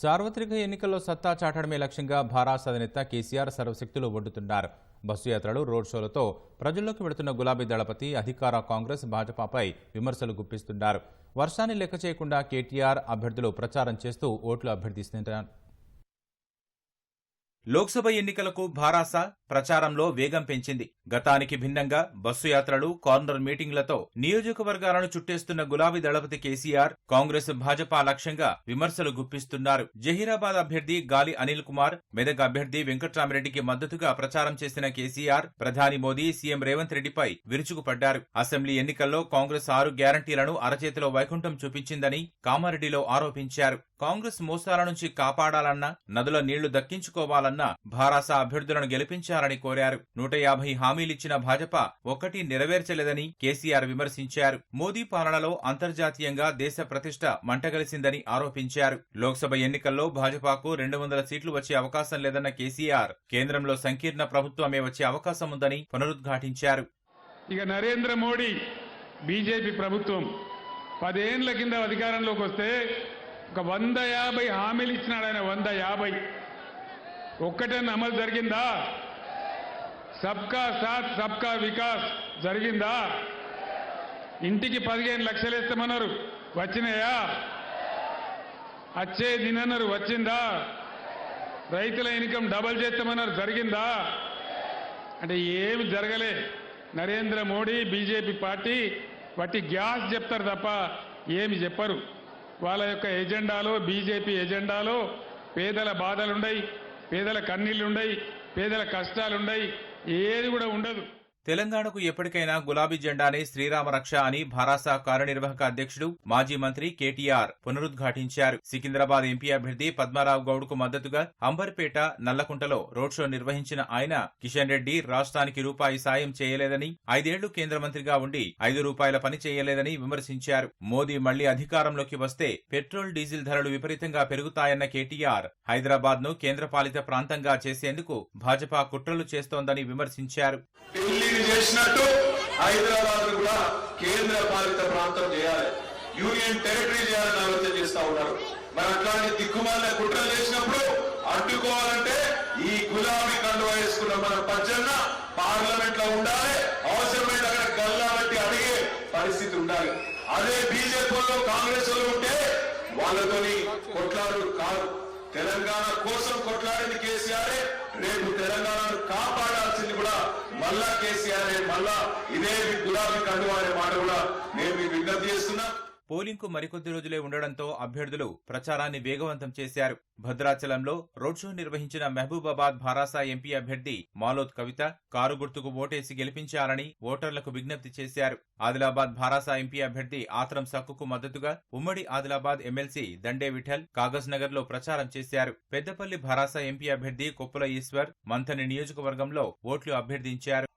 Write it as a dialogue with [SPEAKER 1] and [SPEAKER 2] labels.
[SPEAKER 1] సార్వత్రిక ఎన్నికల్లో సత్తా చాటడమే లక్ష్యంగా భారాస అధినేత కేసీఆర్ సర్వశక్తులు ఒడ్డుతున్నారు. బస్సు యాత్రలు రోడ్ షోలతో ప్రజల్లోకి వెళుతున్న గులాబీ దళపతి అధికార కాంగ్రెస్ భాజపాపై విమర్శలు గుప్పిస్తున్నారు. వర్షాన్ని లెక్క చేయకుండా కేటీఆర్ అభ్యర్థులు ప్రచారం చేస్తూ ఓట్లు అభ్యర్థిస్తున్నారు. లోక్సభ ఎన్నికలకు భారాస ప్రచారంలో వేగం పెంచింది. గతానికి భిన్నంగా బస్సు యాత్రలు కార్నర్ మీటింగ్లతో నియోజకవర్గాలను చుట్టేస్తున్న గులాబీ దళపతి కేసీఆర్ కాంగ్రెస్ భాజపా లక్ష్యంగా విమర్శలు గుప్పిస్తున్నారు. జహీరాబాద్ అభ్యర్థి గాలి అనిల్ కుమార్ మెదక్ అభ్యర్థి వెంకట్రామిరెడ్డికి మద్దతుగా ప్రచారం చేసిన కేసీఆర్ ప్రధాని మోదీ సీఎం రేవంత్ రెడ్డిపై విరుచుకుపడ్డారు. అసెంబ్లీ ఎన్నికల్లో కాంగ్రెస్ ఆరు గ్యారంటీలను అరచేతిలో వైకుంఠం చూపించిందని కామారెడ్డిలో ఆరోపించారు. కాంగ్రెస్ మోసాల నుంచి కాపాడాలన్నా నదుల నీళ్ళు దక్కించుకోవాలన్నా భారాస అభ్యర్థులను గెలిపించాలని కోరారు. నూట యాభై హామీలిచ్చిన భాజపా ఒక్కటి నెరవేర్చలేదని కేసీఆర్ విమర్శించారు. మోదీ పాలనలో అంతర్జాతీయంగా దేశ ప్రతిష్ట మంటగలిసిందని ఆరోపించారు. లోక్సభ ఎన్నికల్లో భాజపాకు రెండు వందల సీట్లు వచ్చే అవకాశం లేదన్న కేసీఆర్ కేంద్రంలో సంకీర్ణ ప్రభుత్వమే వచ్చే అవకాశం ఉందని పునరుద్ఘాటించారు.
[SPEAKER 2] ఇక నరేంద్ర మోడీ బీజేపీ ప్రభుత్వం పదేండ్ల కింద అధికారంలోకి వస్తే ఒక వంద యాభై హామీలు ఇచ్చినాడు ఆయన వంద యాభై. ఒక్కటన్నా అమలు జరిగిందా? సబ్కా సాత్ సబ్కా వికాస్ జరిగిందా? ఇంటికి పదిహేను లక్షలు ఇస్తామన్నారు వచ్చినాయా? అచ్చే దినన్నారు వచ్చిందా? రైతుల ఇన్కమ్ డబల్ చేస్తామన్నారు జరిగిందా? అంటే ఏమి జరగలే. నరేంద్ర మోడీ బీజేపీ పార్టీ వాటి గ్యాస్ చెప్తారు తప్ప ఏమి చెప్పరు. వాళ్ళ యొక్క ఎజెండాలో బీజేపీ ఎజెండాలో పేదల బాధలున్నాయి పేదల కన్నీళ్ళుండయి పేదల కష్టాలుండయి ఏది కూడా ఉండదు.
[SPEAKER 1] తెలంగాణకు ఎప్పటికైనా గులాబీ జెండానే శ్రీరామ రక్ష అని భారాస కార్యనిర్వాహక అధ్యక్షుడు మాజీ మంత్రి కేటీఆర్ పునరుద్ఘాటించారు. సికింద్రాబాద్ ఎంపీ అభ్యర్థి పద్మారావు గౌడ్కు మద్దతుగా అంబర్పేట నల్లకుంటలో రోడ్ షో నిర్వహించిన ఆయన కిషన్ రెడ్డి రాష్ట్రానికి రూపాయి సాయం చేయలేదని ఐదేళ్ళు కేంద్ర మంత్రిగా ఉండి ఐదు రూపాయల పని చేయలేదని విమర్శించారు. మోదీ మళ్ళీ అధికారంలోకి వస్తే పెట్రోల్ డీజిల్ ధరలు విపరీతంగా పెరుగుతాయన్న కేటీఆర్ హైదరాబాద్ను కేంద్రపాలిత ప్రాంతంగా చేసేందుకు భాజపా కుట్రలు చేస్తోందని విమర్శించారు.
[SPEAKER 3] ఢిల్లీని చేసినట్టు హైదరాబాద్ కూడా కేంద్ర పాలిత ప్రాంతం చేయాలి. యూనియన్ టెరిటరీ చేయాలని ఆలోచన చేస్తా ఉన్నారు. మరి అట్లాంటి దిక్కుమాలిన కుట్రలు చేసినప్పుడు అడ్డుకోవాలంటే ఈ గులాబీ కండువా వేసుకున్న మన పచ్చన్న పార్లమెంట్లో ఉండాలి అవసరమైన అక్కడ గల్లా బట్టి అడిగే పరిస్థితి ఉండాలి. అదే బీజేపీలో కాంగ్రెస్ వాళ్ళు ఉంటే వాళ్ళతోని కొట్లాడు కాదు. తెలంగాణ కోసం కొట్లాడింది కేసీఆర్ రేపు తెలంగాణను కాపాడాల్సింది కూడా మళ్ళా కేసీఆర్ మళ్ళా ఇదే గులాబీ కండువా అనే మాట కూడా నేను మీకు విజ్ఞప్తి చేస్తున్నా.
[SPEAKER 1] పోలింగ్కు మరికొద్ది రోజులే ఉండడంతో అభ్యర్థులు ప్రచారాన్ని వేగవంతం చేశారు. భద్రాచలంలో రోడ్ షో నిర్వహించిన మహబూబాబాద్ భారాసా ఎంపీ అభ్యర్థి మాలోత్ కవిత కారు గుర్తుకు ఓటేసి గెలిపించాలని ఓటర్లకు విజ్ఞప్తి చేశారు. ఆదిలాబాద్ భారాసా ఎంపీ అభ్యర్థి ఆత్రం సక్కుకు మద్దతుగా ఉమ్మడి ఆదిలాబాద్ ఎమ్మెల్సీ దండే విఠల్ కాగజ్ నగర్లో ప్రచారం చేశారు. పెద్దపల్లి భారాసా ఎంపీ అభ్యర్థి కొప్పుల ఈశ్వర్ మంథని నియోజకవర్గంలో ఓట్లు అభ్యర్థించారు.